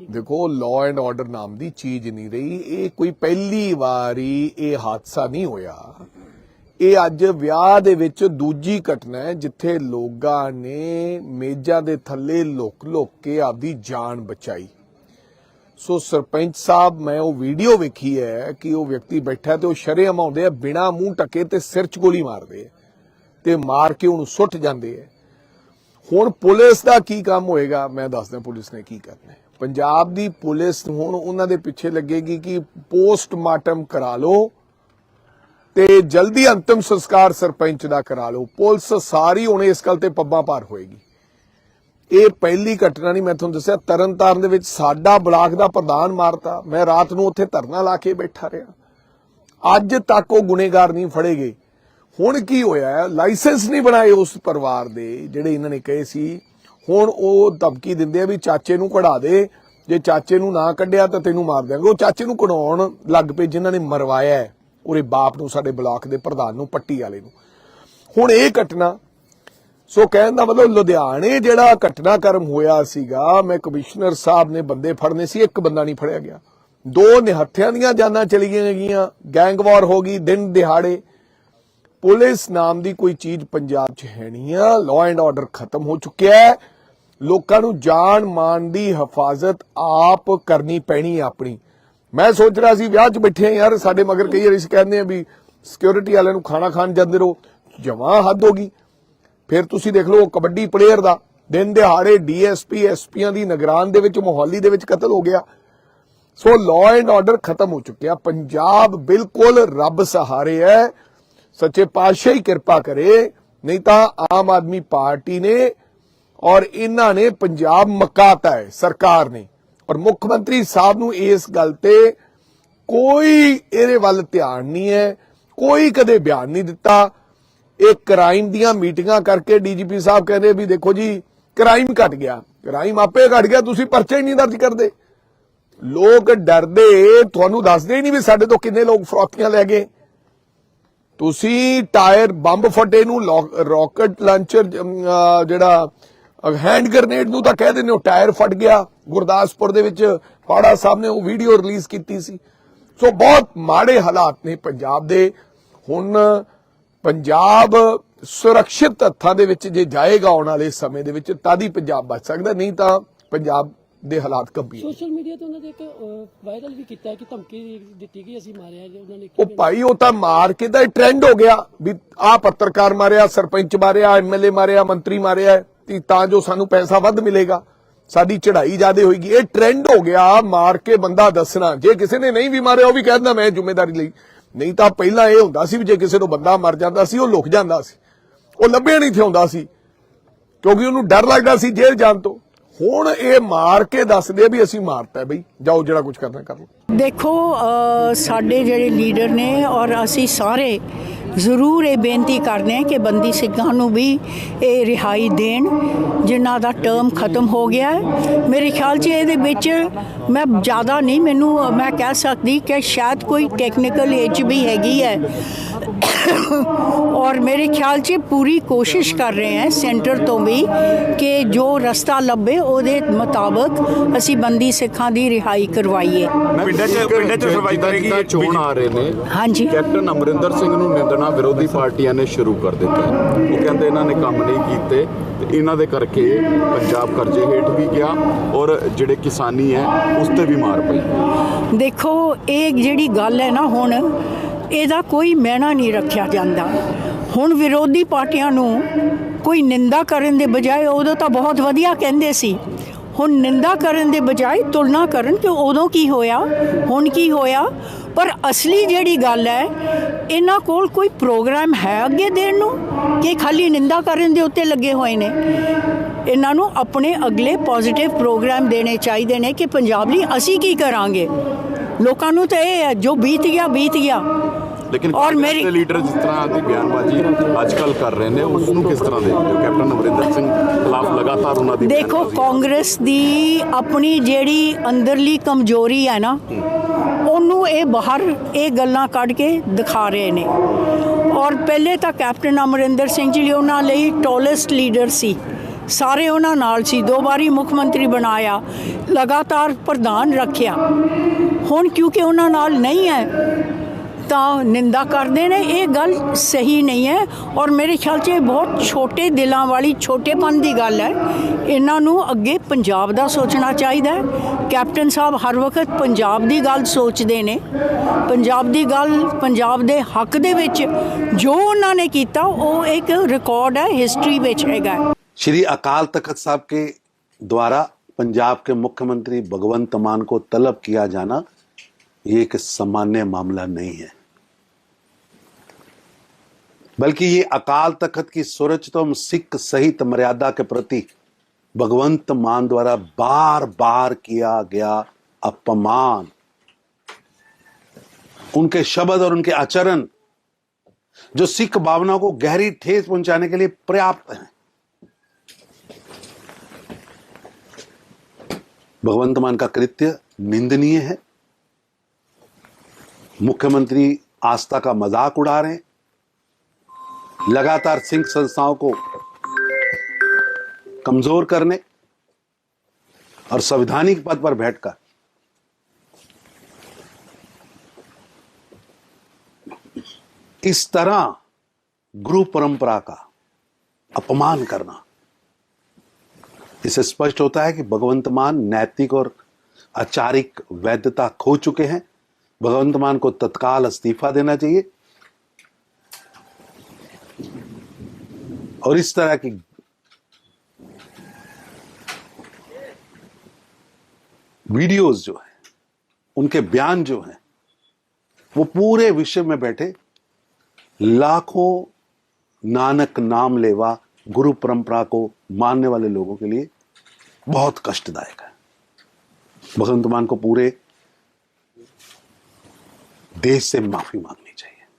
ਦੇਖੋ law and order ਨਾਮ ਦੀ ਚੀਜ਼ ਨਹੀਂ ਰਹੀ। ਇਹ ਕੋਈ ਪਹਿਲੀ ਵਾਰੀ ਇਹ ਹਾਦਸਾ ਨਹੀਂ ਹੋਇਆ। ਇਹ ਅੱਜ ਵਿਆਹ ਦੇ ਵਿੱਚ ਦੂਜੀ ਘਟਨਾ ਹੈ, ਜਿੱਥੇ ਲੋਕਾਂ ਨੇ ਮੇਜ਼ਾਂ ਦੇ ਥੱਲੇ ਲੁਕ ਲੁਕ ਕੇ ਆਪਦੀ ਜਾਨ ਬਚਾਈ। ਸੋ ਸਰਪੰਚ ਸਾਹਿਬ, ਮੈਂ ਉਹ ਵੀਡੀਓ ਵੇਖੀ ਹੈ ਕਿ ਉਹ ਵਿਅਕਤੀ ਬੈਠਾ ਤੇ ਉਹ ਸ਼ਰੇਆਮ ਆਉਂਦੇ ਆ, ਬਿਨਾ ਮੂੰਹ ਟਕੇ ਤੇ ਸਿਰ 'ਚ ਗੋਲੀ ਮਾਰਦੇ ਆ ਤੇ ਮਾਰ ਕੇ ਉਹਨੂੰ ਸੁੱਟ ਜਾਂਦੇ ਆ। ਹੁਣ ਪੁਲਿਸ ਦਾ ਕੀ ਕੰਮ ਹੋਏਗਾ? ਮੈਂ ਦੱਸਦਾ ਪੁਲਿਸ ਨੇ ਕੀ ਕਰਨਾ ਹੈ। ਪੰਜਾਬ ਦੀ ਪੁਲਿਸ ਹੁਣ ਉਹਨਾਂ ਦੇ ਪਿੱਛੇ ਲੱਗੇਗੀ ਕਿ ਪੋਸਟਮਾਰਟਮ ਕਰਾ ਲਓ ਤੇ ਜਲਦੀ ਅੰਤਿਮ ਸੰਸਕਾਰ ਸਰਪੰਚ ਦਾ ਕਰਾ ਲਓ। ਪੁਲਿਸ ਸਾਰੀ ਹੁਣ ਇਸ ਗੱਲ ਤੇ ਪੱਬਾਂ ਭਾਰ ਹੋਏਗੀ। ਇਹ ਪਹਿਲੀ ਘਟਨਾ ਨਹੀਂ, ਮੈਂ ਤੁਹਾਨੂੰ ਦੱਸਿਆ, ਤਰਨਤਾਰਨ ਦੇ ਵਿੱਚ ਸਾਡਾ ਬਲਾਕ ਦਾ ਪ੍ਰਧਾਨ ਮਾਰਤਾ। ਮੈਂ ਰਾਤ ਨੂੰ ਉੱਥੇ ਧਰਨਾ ਲਾ ਕੇ ਬੈਠਾ ਰਿਹਾ। ਅੱਜ ਤੱਕ ਉਹ ਗੁਨੇਗਾਰ ਨਹੀਂ ਫੜੇ ਗਏ। ਹੁਣ ਕੀ ਹੋਇਆ? ਲਾਇਸੈਂਸ ਨਹੀਂ ਬਣਾਏ ਉਸ ਪਰਿਵਾਰ ਦੇ, ਜਿਹੜੇ ਇਹਨਾਂ ਨੇ ਕਹੇ ਸੀ। ਹੁਣ ਉਹ ਧਮਕੀ ਦਿੰਦੇ ਆ ਵੀ ਚਾਚੇ ਨੂੰ ਕਢਾ ਦੇ। ਜੇ ਚਾਚੇ ਨੂੰ ਨਾ ਕੱਢਿਆ ਤਾਂ ਤੈਨੂੰ ਮਾਰ ਦਿਆਂਗੇ। ਉਹ ਚਾਚੇ ਨੂੰ ਕਢਾਉਣ ਲੱਗ ਪਏ, ਜਿਨ੍ਹਾਂ ਨੇ ਮਰਵਾਇਆ ਉਹਦੇ ਬਾਪ ਨੂੰ, ਸਾਡੇ ਬਲਾਕ ਦੇ ਪ੍ਰਧਾਨ ਨੂੰ, ਪੱਟੀ ਵਾਲੇ ਨੂੰ। ਹੁਣ ਇਹ ਘਟਨਾ, ਸੋ ਕਹਿਣ ਦਾ ਮਤਲਬ ਲੁਧਿਆਣੇ ਜਿਹੜਾ ਘਟਨਾਕ੍ਰਮ ਹੋਇਆ ਸੀਗਾ, ਮੈਂ ਕਮਿਸ਼ਨਰ ਸਾਹਿਬ ਨੇ ਬੰਦੇ ਫੜਨੇ ਸੀ, ਇੱਕ ਬੰਦਾ ਨਹੀਂ ਫੜਿਆ ਗਿਆ। ਦੋ ਨਿਹੱਥਿਆਂ ਦੀਆਂ ਜਾਨਾਂ ਚਲੀਆਂ ਗਈਆਂ। ਗੈਂਗਵਾਰ ਹੋ ਗਈ, ਦਿਨ ਦਿਹਾੜੇ। ਪੁਲਿਸ ਨਾਮ ਦੀ ਕੋਈ ਚੀਜ਼ ਪੰਜਾਬ 'ਚ ਹੈ ਨਹੀਂ ਆ। ਲਾਅ ਐਂਡ ਆਰਡਰ ਖਤਮ ਹੋ ਚੁੱਕਿਆ ਹੈ। ਲੋਕਾਂ ਨੂੰ ਜਾਨ ਮਾਨ ਦੀ ਹਿਫਾਜ਼ਤ ਆਪ ਕਰਨੀ ਪੈਣੀ ਆਪਣੀ। ਮੈਂ ਸੋਚ ਰਿਹਾ ਸੀ ਵਿਆਹ 'ਚ ਬੈਠੇ ਆ ਯਾਰ, ਸਾਡੇ ਮਗਰ ਕਈ ਵਾਰੀ ਕਹਿੰਦੇ ਆ ਵੀ ਸਿਕਿਉਰਿਟੀ ਵਾਲਿਆਂ ਨੂੰ ਖਾਣਾ ਖਾਣ ਜਾਂਦੇ ਰਹੋ, ਜਮਾ ਹੱਦ ਹੋ ਗਈ। ਫਿਰ ਤੁਸੀਂ ਦੇਖ ਲਓ ਕਬੱਡੀ ਪਲੇਅਰ ਦਾ ਦਿਨ ਦਿਹਾੜੇ ਡੀਐਸਪੀ ਐਸਪੀਆਂ ਦੀ ਨਿਗਰਾਨ ਦੇ ਵਿੱਚ, ਮੋਹਾਲੀ ਦੇ ਵਿੱਚ ਕਤਲ ਹੋ ਗਿਆ। ਸੋ ਲਾਅ ਐਂਡ ਆਰਡਰ ਖਤਮ ਹੋ ਚੁੱਕਿਆ। ਪੰਜਾਬ ਬਿਲਕੁਲ ਰੱਬ ਸਹਾਰੇ ਹੈ। ਸੱਚੇ ਪਾਤਸ਼ਾਹ ਹੀ ਕਿਰਪਾ ਕਰੇ ਨਹੀਂ ਤਾਂ ਆਮ ਆਦਮੀ ਪਾਰਟੀ ਨੇ ਔਰ ਇਹਨਾਂ ਨੇ ਪੰਜਾਬ ਮਕਾਤਾ ਹੈ ਸਰਕਾਰ ਨੇ ਔਰ ਮੁੱਖ ਮੰਤਰੀ ਸਾਹਿਬ ਨੂੰ ਇਸ ਗੱਲ ਤੇ ਕੋਈ ਇਹਦੇ ਵੱਲ ਧਿਆਨ ਨਹੀਂ ਹੈ ਕੋਈ ਕਦੇ ਬਿਆਨ ਨਹੀਂ ਦਿੱਤਾ ਇਹ ਕ੍ਰਾਈਮ ਦੀਆਂ ਮੀਟਿੰਗਾਂ ਕਰਕੇ ਡੀਜੀਪੀ ਸਾਹਿਬ ਕਹਿੰਦੇ ਵੀ ਦੇਖੋ ਜੀ ਕ੍ਰਾਈਮ ਘਟ ਗਿਆ ਕ੍ਰਾਈਮ ਆਪੇ ਘਟ ਗਿਆ ਤੁਸੀਂ ਪਰਚੇ ਹੀ ਨਹੀਂ ਦਰਜ ਕਰਦੇ ਲੋਕ ਡਰਦੇ ਤੁਹਾਨੂੰ ਦੱਸਦੇ ਹੀ ਨਹੀਂ ਵੀ ਸਾਡੇ ਤੋਂ ਕਿੰਨੇ ਲੋਕ ਫਰੋਤੀਆਂ ਲੈ ਗਏ ਤੁਸੀਂ ਟਾਇਰ ਬੰਬ ਫਟੇ ਨੂੰ ਰਾਕਟ ਲਾਂਚਰ ਜਿਹੜਾ ਹੈਂਡ ਗ੍ਰਨੇਡ ਨੂੰ ਤਾਂ ਕਹਿ ਦਿੰਦੇ ਹੋ, ਟਾਇਰ ਫਟ ਗਿਆ। ਗੁਰਦਾਸਪੁਰ ਦੇ ਵਿੱਚ ਪਾੜਾ ਸਾਹਿਬ ਨੇ ਉਹ ਵੀਡੀਓ ਰਿਲੀਜ਼ ਕੀਤੀ ਸੀ। ਸੋ ਬਹੁਤ ਮਾੜੇ ਹਾਲਾਤ ਨੇ ਪੰਜਾਬ ਦੇ। ਹੁਣ ਪੰਜਾਬ ਸੁਰੱਖਿਅਤ ਹੱਥਾਂ ਦੇ ਵਿੱਚ ਜੇ ਜਾਏਗਾ ਆਉਣ ਵਾਲੇ ਸਮੇਂ ਦੇ ਵਿੱਚ ਤਦ ਹੀ ਪੰਜਾਬ ਬਚ ਸਕਦਾ, ਨਹੀਂ ਤਾਂ ਪੰਜਾਬ ਦੇ ਹਾਲਾਤ ਗੰਭੀਰ। ਸੋਸ਼ਲ ਮੀਡੀਆ ਤੇ ਉਹਨਾਂ ਦੇ ਇੱਕ ਵਾਇਰਲ ਵੀ ਕੀਤਾ ਹੈ ਕਿ ਧਮਕੀ ਦਿੱਤੀ ਗਈ ਅਸੀਂ ਮਾਰਿਆ ਜੇ ਉਹਨਾਂ ਨੇ ਉਹ ਭਾਈ ਉਹ ਤਾਂ ਮਾਰ ਕੇ ਤਾਂ ਟ੍ਰੈਂਡ ਹੋ ਗਿਆ ਵੀ ਆਹ ਪੱਤਰਕਾਰ ਮਾਰਿਆ ਸਰਪੰਚ ਮਾਰਿਆ ਐਮਐਲਏ ਮਾਰਿਆ ਮੰਤਰੀ ਮਾਰਿਆ ਤੇ ਤਾਂ ਜੋ ਸਾਨੂੰ ਪੈਸਾ ਵੱਧ ਮਿਲੇਗਾ ਸਾਡੀ ਚੜ੍ਹਾਈ ਜ਼ਿਆਦੇ ਹੋਏਗੀ। ਇਹ ਟ੍ਰੈਂਡ ਹੋ ਗਿਆ ਮਾਰ ਕੇ ਬੰਦਾ ਦੱਸਣਾ। ਜੇ ਕਿਸੇ ਨੇ ਨਹੀਂ ਵੀ ਮਾਰਿਆ ਉਹ ਵੀ ਕਹਿੰਦਾ ਮੈਂ ਜ਼ਿੰਮੇਵਾਰੀ ਲਈ। ਨਹੀਂ ਤਾਂ ਪਹਿਲਾਂ ਇਹ ਹੁੰਦਾ ਸੀ ਵੀ ਜੇ ਕਿਸੇ ਨੂੰ ਬੰਦਾ ਮਰ ਜਾਂਦਾ ਸੀ ਉਹ ਲੁਕ ਜਾਂਦਾ ਸੀ। ਉਹ ਲੱਭਿਆ ਨਹੀਂ ਥਿਆਉਂਦਾ ਸੀ। ਕਿਉਂਕਿ ਉਹਨੂੰ ਡਰ ਲੱਗਦਾ ਸੀ ਜੇਲ੍ਹ ਜਾਣ ਤੋਂ। ਹੁਣ ਇਹ ਮਾਰ ਕੇ ਦੱਸਦੇ ਆ ਵੀ ਅਸੀਂ ਮਾਰਤਾ ਬਈ। ਜਾਓ ਜਿਹੜਾ ਕੁਝ ਕਰਨਾ ਕਰ ਲਓ। ਦੇਖੋ ਸਾਡੇ ਜਿਹੜੇ ਲੀਡਰ ਨੇ ਔਰ ਅਸੀਂ ਸਾਰੇ ਜ਼ਰੂਰ ਇਹ ਬੇਨਤੀ ਕਰਦੇ ਹਾਂ ਕਿ ਬੰਦੀ ਸਿੰਘਾਂ ਨੂੰ ਵੀ ਇਹ ਰਿਹਾਈ ਦੇਣ, ਜਿਨ੍ਹਾਂ ਦਾ ਟਰਮ ਖਤਮ ਹੋ ਗਿਆ ਹੈ। ਮੇਰੇ ਖਿਆਲ 'ਚ ਇਹਦੇ ਵਿੱਚ ਮੈਂ ਜ਼ਿਆਦਾ ਨਹੀਂ, ਮੈਨੂੰ, ਮੈਂ ਕਹਿ ਸਕਦੀ ਕਿ ਸ਼ਾਇਦ ਕੋਈ ਟੈਕਨੀਕਲ ਏਜ ਵੀ ਹੈਗੀ ਹੈ। ਔਰ ਮੇਰੇ ਖਿਆਲ 'ਚ ਪੂਰੀ ਕੋਸ਼ਿਸ਼ ਕਰ ਰਹੇ ਹਾਂ ਸੈਂਟਰ ਤੋਂ ਵੀ ਕਿ ਜੋ ਰਸਤਾ ਲੱਭੇ ਉਹਦੇ ਮੁਤਾਬਕ ਅਸੀਂ ਬੰਦੀ ਸਿੱਖਾਂ ਦੀ ਰਿਹਾਈ ਕਰਵਾਈਏ ਪਿੰਡਾਂ 'ਚ ਪਿੰਡਾਂ 'ਚ ਸਰਵਾਈਵ ਕਰੇਗੀ ਜਿੱਦਾਂ ਚੋਣ ਆ ਰਹੇ ਨੇ ਹਾਂਜੀ ਕੈਪਟਨ ਅਮਰਿੰਦਰ ਸਿੰਘ ਨੂੰ ਨਿੰਦਣਾ ਵਿਰੋਧੀ ਪਾਰਟੀਆਂ ਨੇ ਸ਼ੁਰੂ ਕਰ ਦਿੱਤਾ। ਉਹ ਕਹਿੰਦੇ ਇਹਨਾਂ ਨੇ ਕੰਮ ਨਹੀਂ ਕੀਤੇ ਤੇ ਇਹਨਾਂ ਦੇ ਕਰਕੇ ਪੰਜਾਬ ਕਰਜ਼ੇ ਹੇਠ ਵੀ ਗਿਆ ਔਰ ਜਿਹੜੇ ਕਿਸਾਨੀ ਹੈ ਉਸ ਤੇ ਵੀ ਮਾਰ ਪਈ ਦੇਖੋ ਇਹ ਜਿਹੜੀ ਗੱਲ ਹੈ ਨਾ ਹੁਣ ਇਹਦਾ ਕੋਈ ਮਹਿਣਾ ਨਹੀਂ ਰੱਖਿਆ ਜਾਂਦਾ। ਹੁਣ ਵਿਰੋਧੀ ਪਾਰਟੀਆਂ ਨੂੰ ਕੋਈ ਨਿੰਦਾ ਕਰਨ ਦੇ ਬਜਾਏ ਉਦੋਂ ਤਾਂ ਬਹੁਤ ਵਧੀਆ ਕਹਿੰਦੇ ਸੀ। ਹੁਣ ਨਿੰਦਾ ਕਰਨ ਦੇ ਬਜਾਏ ਤੁਲਨਾ ਕਰਨ ਕਿ ਉਦੋਂ ਕੀ ਹੋਇਆ, ਹੁਣ ਕੀ ਹੋਇਆ? ਪਰ ਅਸਲੀ ਜਿਹੜੀ ਗੱਲ ਹੈ, ਇਹਨਾਂ ਕੋਲ ਕੋਈ ਪ੍ਰੋਗਰਾਮ ਹੈ ਅੱਗੇ ਦੇਣ ਨੂੰ? ਕਿ ਖਾਲੀ ਨਿੰਦਾ ਕਰਨ ਦੇ ਉੱਤੇ ਲੱਗੇ ਹੋਏ ਨੇ? ਇਹਨਾਂ ਨੂੰ ਆਪਣੇ ਅਗਲੇ ਪੋਜ਼ਿਟਿਵ ਪ੍ਰੋਗਰਾਮ ਦੇਣੇ ਚਾਹੀਦੇ ਨੇ ਕਿ ਪੰਜਾਬ ਲਈ ਅਸੀਂ ਕੀ ਕਰਾਂਗੇ? ਲੋਕਾਂ ਨੂੰ ਤਾਂ ਇਹ ਹੈ, ਜੋ ਬੀਤ ਗਿਆ ਬੀਤ ਗਿਆ। ਲੇਕਿਨ ਔਰ ਮੇਰੀ- ਲੀਡਰ ਜਿਸ ਤਰ੍ਹਾਂ ਦੀ ਬਿਆਨਬਾਜ਼ੀ ਅੱਜ ਕੱਲ ਕਰ ਰਹੇ ਨੇ ਉਸ ਨੂੰ ਕਿਸ ਤਰ੍ਹਾਂ ਦੇਖਦੇ ਹੋ? ਕੈਪਟਨ ਅਮਰਿੰਦਰ ਸਿੰਘ ਖਿਲਾਫ ਲਗਾਤਾਰ ਉਹਨਾਂ ਦੀ ਦੇਖੋ। ਕਾਂਗਰਸ ਦੀ ਆਪਣੀ ਜਿਹੜੀ ਅੰਦਰਲੀ ਕਮਜ਼ੋਰੀ ਹੈ ਨਾ ਉਹਨੂੰ ਇਹ ਬਾਹਰ ਇਹ ਗੱਲਾਂ ਕੱਢ ਕੇ ਦਿਖਾ ਰਹੇ ਨੇ। ਔਰ ਪਹਿਲੇ ਤਾਂ ਕੈਪਟਨ ਅਮਰਿੰਦਰ ਸਿੰਘ ਜੀ ਉਹਨਾਂ ਲਈ ਟੋਲੈਸਟ ਲੀਡਰ ਸੀ। ਸਾਰੇ ਉਹਨਾਂ ਨਾਲ ਸੀ ਦੋ ਵਾਰੀ ਮੁੱਖ ਮੰਤਰੀ ਬਣਾਇਆ ਲਗਾਤਾਰ ਪ੍ਰਧਾਨ ਰੱਖਿਆ। ਹੁਣ ਕਿਉਂਕਿ ਉਹਨਾਂ ਨਾਲ ਨਹੀਂ ਹੈ ਤਾਂ ਨਿੰਦਾ ਕਰਦੇ ਨੇ ਇਹ ਗੱਲ ਸਹੀ ਨਹੀਂ ਹੈ ਔਰ ਮੇਰੇ ਖਿਆਲ 'ਚ ਇਹ ਬਹੁਤ ਛੋਟੇ ਦਿਲਾਂ ਵਾਲੀ ਛੋਟੇਪਨ ਦੀ ਗੱਲ ਹੈ ਇਹਨਾਂ ਨੂੰ ਅੱਗੇ ਪੰਜਾਬ ਦਾ ਸੋਚਣਾ ਚਾਹੀਦਾ ਹੈ ਕੈਪਟਨ ਸਾਹਿਬ ਹਰ ਵਕਤ ਪੰਜਾਬ ਦੀ ਗੱਲ ਸੋਚਦੇ ਨੇ ਪੰਜਾਬ ਦੀ ਗੱਲ ਪੰਜਾਬ ਦੇ ਹੱਕ ਦੇ ਵਿੱਚ ਜੋ ਉਹਨਾਂ ਨੇ ਕੀਤਾ ਉਹ ਇੱਕ ਰਿਕਾਰਡ ਹੈ ਹਿਸਟਰੀ ਵਿੱਚ ਹੈਗਾ ਹੈ। श्री अकाल तखत साहब के द्वारा पंजाब के मुख्यमंत्री भगवंत मान को तलब किया जाना ये एक सामान्य मामला नहीं है। बल्कि ये अकाल तखत की सुरक्षतम सिख सहित मर्यादा के प्रति भगवंत मान द्वारा बार बार किया गया अपमान, उनके शब्द और उनके आचरण, जो सिख भावनाओं को गहरी ठेस पहुँचाने के लिए पर्याप्त हैं। भगवंत मान का कृत्य निंदनीय है। मुख्यमंत्री आस्था का मज़ाक उड़ा रहे हैं। लगातार सिंह संस्थाओं को कमज़ोर करने और संवैधानिक पद पर बैठकर इस तरह गुरु परंपरा का अपमान करना इससे स्पष्ट होता है कि भगवंत मान नैतिक और आचारिक वैधता खो चुके हैं। भगवंत मान को तत्काल इस्तीफा देना चाहिए। और इस तरह की वीडियोस जो है, उनके बयान जो हैं, वो पूरे विश्व में बैठे, लाखों नानक नाम लेवा गुरु परंपरा को मानने वाले लोगों के लिए बहुत कष्टदायक है। भगवंत मान को पूरे desde Mafimán.